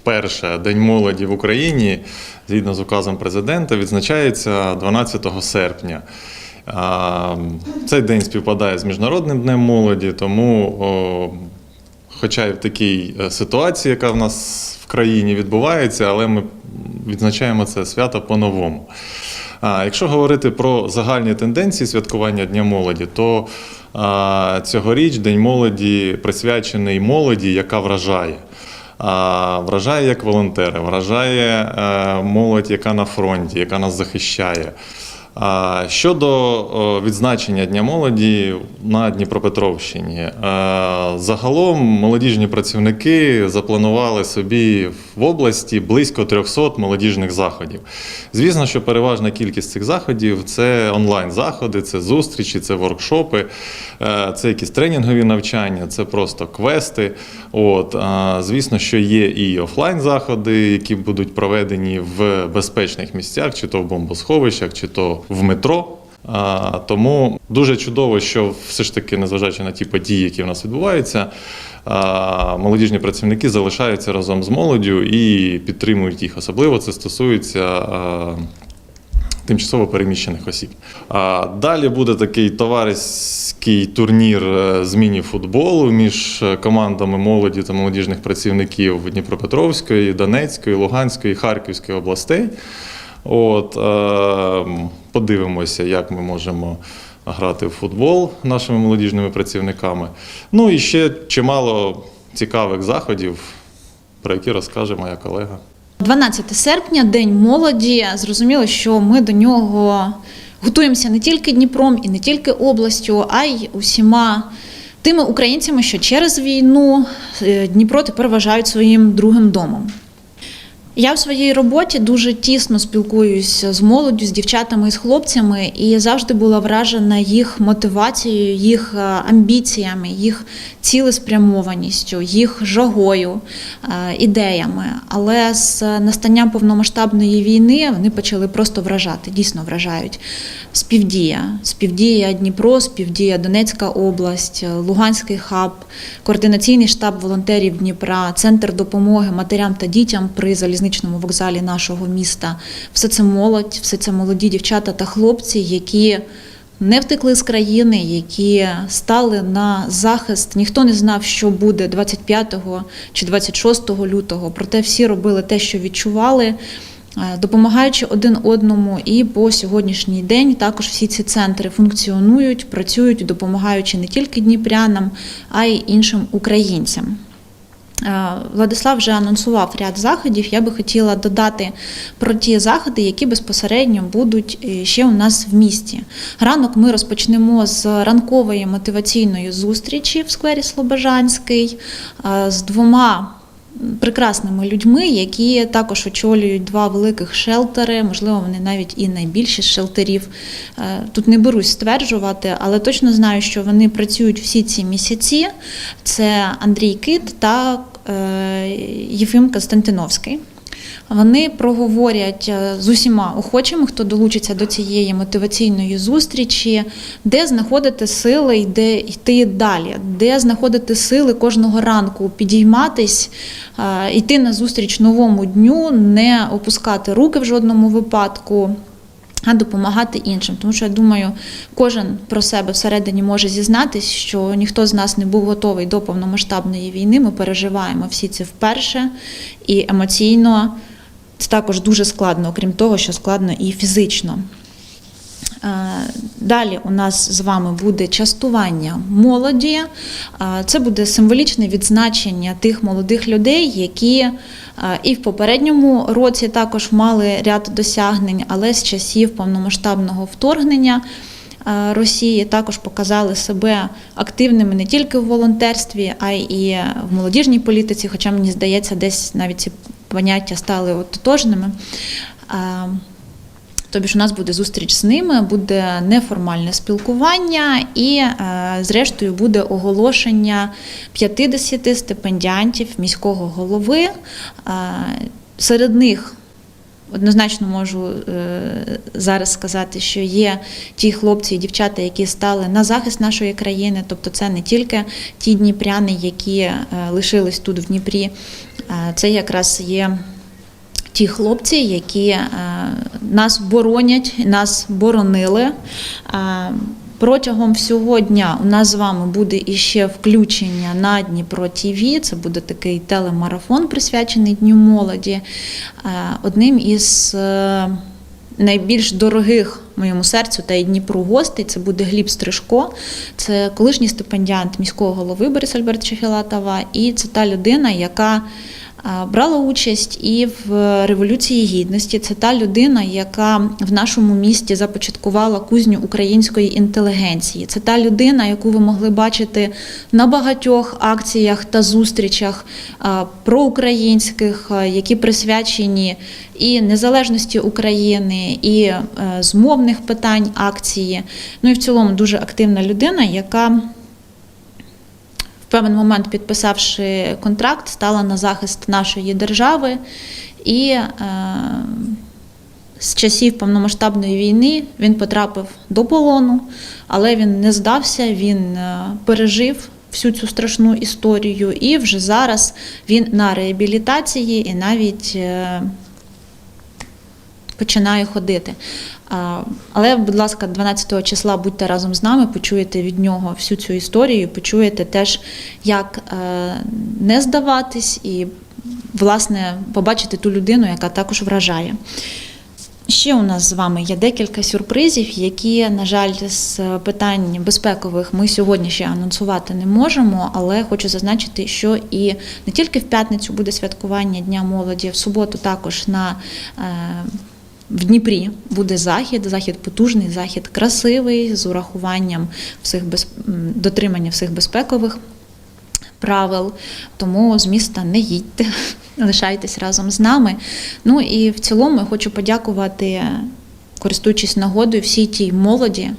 вперше День молоді в Україні, згідно з указом президента, відзначається 12 серпня. Цей день співпадає з Міжнародним днем молоді, тому, хоча і в такій е, ситуації, яка в нас в країні відбувається, але ми відзначаємо це свято по-новому. А якщо говорити про загальні тенденції святкування Дня молоді, то цьогоріч День молоді присвячений молоді, яка вражає. А, Вражає як волонтери, вражає е, молодь, яка на фронті, яка нас захищає. Щодо відзначення Дня молоді на Дніпропетровщині, е, загалом молодіжні працівники запланували собі в області близько 300 молодіжних заходів. Звісно, що переважна кількість цих заходів це онлайн-заходи, це зустрічі, це воркшопи, е, це якісь тренінгові навчання, це просто квести. От, звісно, що є і офлайн-заходи, які будуть проведені в безпечних місцях, чи то в бомбосховищах, чи то в метро. А, тому дуже чудово, що все ж таки, незважаючи на ті події, які в нас відбуваються, а, молодіжні працівники залишаються разом з молоддю і підтримують їх. Особливо це стосується. а, Тимчасово переміщених осіб. А далі буде такий товариський турнір е, з міні-футболу між командами молоді та молодіжних працівників Дніпропетровської, Донецької, Луганської, Харківської областей. От, е, подивимося, як ми можемо грати в футбол нашими молодіжними працівниками. Ну і ще чимало цікавих заходів, про які розкаже моя колега. 12 серпня, День молоді. Зрозуміло, що ми до нього готуємося не тільки Дніпром і не тільки областю, а й усіма тими українцями, що через війну е, Дніпро тепер вважають своїм другим домом. Я в своїй роботі дуже тісно спілкуюся з молоддю, з дівчатами і з хлопцями, і завжди була вражена їх мотивацією, їх е, амбіціями, їх цілеспрямованістю, їх жагою, е, ідеями. Але з настанням повномасштабної війни вони почали просто вражати, дійсно вражають. Співдія, співдія Дніпро, співдія Донецька область, Луганський хаб, координаційний штаб волонтерів Дніпра, центр допомоги матерям та дітям при залізничному вокзалі нашого міста. Все це молодь, все це молоді дівчата та хлопці, які не втекли з країни, які стали на захист. Ніхто не знав, що буде 25 чи 26 лютого. Проте всі робили те, що відчували. е, Допомагаючи один одному, і по сьогоднішній день також всі ці центри функціонують, працюють, допомагаючи не тільки дніпрянам, а й іншим українцям. Е, Владислав вже анонсував ряд заходів. Я би хотіла додати про ті заходи, які безпосередньо будуть е, ще у нас в місті. Ранок ми розпочнемо з ранкової мотиваційної зустрічі в сквері Слобожанський е, з двома. Прекрасними людьми, які також очолюють два великих шелтери, можливо, вони навіть і найбільші з шелтерів. Тут не берусь стверджувати, але точно знаю, що вони працюють всі ці місяці. Це Андрій Кит та Єфим Константиновський. Вони проговорять е, з усіма охочими, хто долучиться до цієї мотиваційної зустрічі, де знаходити сили і де йти далі, де знаходити сили кожного ранку, підійматись, е, йти на зустріч новому дню, не опускати руки в жодному випадку. А допомагати іншим, тому що я думаю, кожен про себе всередині може зізнатись, що ніхто з нас не був готовий до повномасштабної війни. Ми переживаємо всі це вперше і емоційно це також дуже складно, окрім того, що складно і фізично. Е, Далі у нас з вами буде частування молоді. Е, Це буде символічне відзначення тих молодих людей, які е, і в попередньому році також мали ряд досягнень, але з часів повномасштабного вторгнення. Росії також показали себе активними не тільки в волонтерстві, а й в молодіжній політиці, хоча мені здається, десь навіть ці поняття стали ототожними. Тобі ж у нас буде зустріч з ними, буде неформальне спілкування, і, е, зрештою, буде оголошення 50 стипендіантів міського голови. Е, Серед них однозначно можу е, зараз сказати, що є ті хлопці і дівчата, які стали на захист нашої країни. Тобто, це не тільки ті дніпряни, які лишились тут в Дніпрі, це якраз є. Ті хлопці, які е, нас боронять, нас боронили. Е, Протягом всього дня у нас з вами буде іще включення на Дніпро ТВ. Це буде такий телемарафон, присвячений Дню молоді. Е, Одним із найбільш дорогих моєму серцю та й Дніпру гостей це буде Гліб Стрижко, це колишній стипендіант міського голови Бориса Альбертовича Філатова, і це та людина, яка брала участь і в Революції Гідності. Це та людина, яка в нашому місті започаткувала кузню української інтелігенції. Це та людина, яку ви могли бачити на багатьох акціях та зустрічах проукраїнських, які присвячені і незалежності України, і е, з мовних питань акції. Ну і в цілому дуже активна людина, яка в певний момент, підписавши контракт, стала на захист нашої держави і е, з часів повномасштабної війни він потрапив до полону, але він не здався, він е, пережив всю цю страшну історію, і вже зараз він на реабілітації і навіть. е, Починає ходити. Але, будь ласка, 12 числа будьте разом з нами, почуєте від нього всю цю історію, почуєте теж, як е, не здаватись, і, власне, побачити ту людину, яка також вражає. Ще у нас з вами є декілька сюрпризів, які, на жаль, з питань безпекових ми сьогодні ще анонсувати не можемо, але хочу зазначити, що і не тільки в п'ятницю буде святкування Дня молоді, в суботу також на е, в Дніпрі буде захід, захід потужний, захід красивий, з урахуванням всіх без... дотримання всіх безпекових правил. Тому з міста не їдьте, лишайтесь разом з нами. Ну і в цілому я хочу подякувати, користуючись нагодою, всій тій молоді,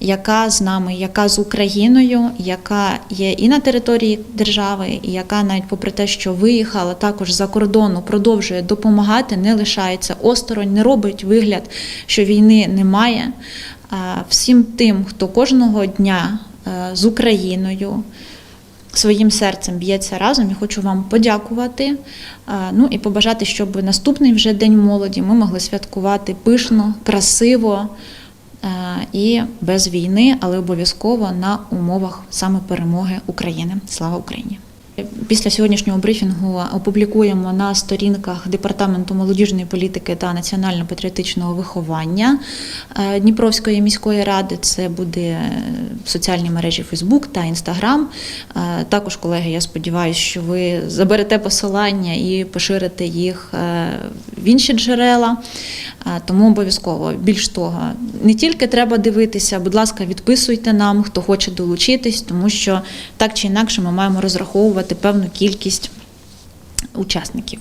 яка з нами, яка з Україною, яка є і на території держави, і яка навіть попри те, що виїхала також за кордону, продовжує допомагати, не лишається осторонь, не робить вигляд, що війни немає. Всім тим, хто кожного дня е, з Україною. Своїм серцем б'ється разом. Я хочу вам подякувати. Ну і побажати, щоб наступний вже день молоді ми могли святкувати пишно, красиво і без війни, але обов'язково на умовах саме перемоги України. Слава Україні! Після сьогоднішнього брифінгу опублікуємо на сторінках Департаменту молодіжної політики та національно-патріотичного виховання е, Дніпровської міської ради. Це буде в соціальній мережі Facebook та Instagram. Е, Також, колеги, я сподіваюся, що ви заберете посилання і поширите їх е, в інші джерела. Е, Тому обов'язково більш того, не тільки треба дивитися, будь ласка, відписуйте нам, хто хоче долучитись, тому що так чи інакше ми маємо розраховувати певну кількість учасників.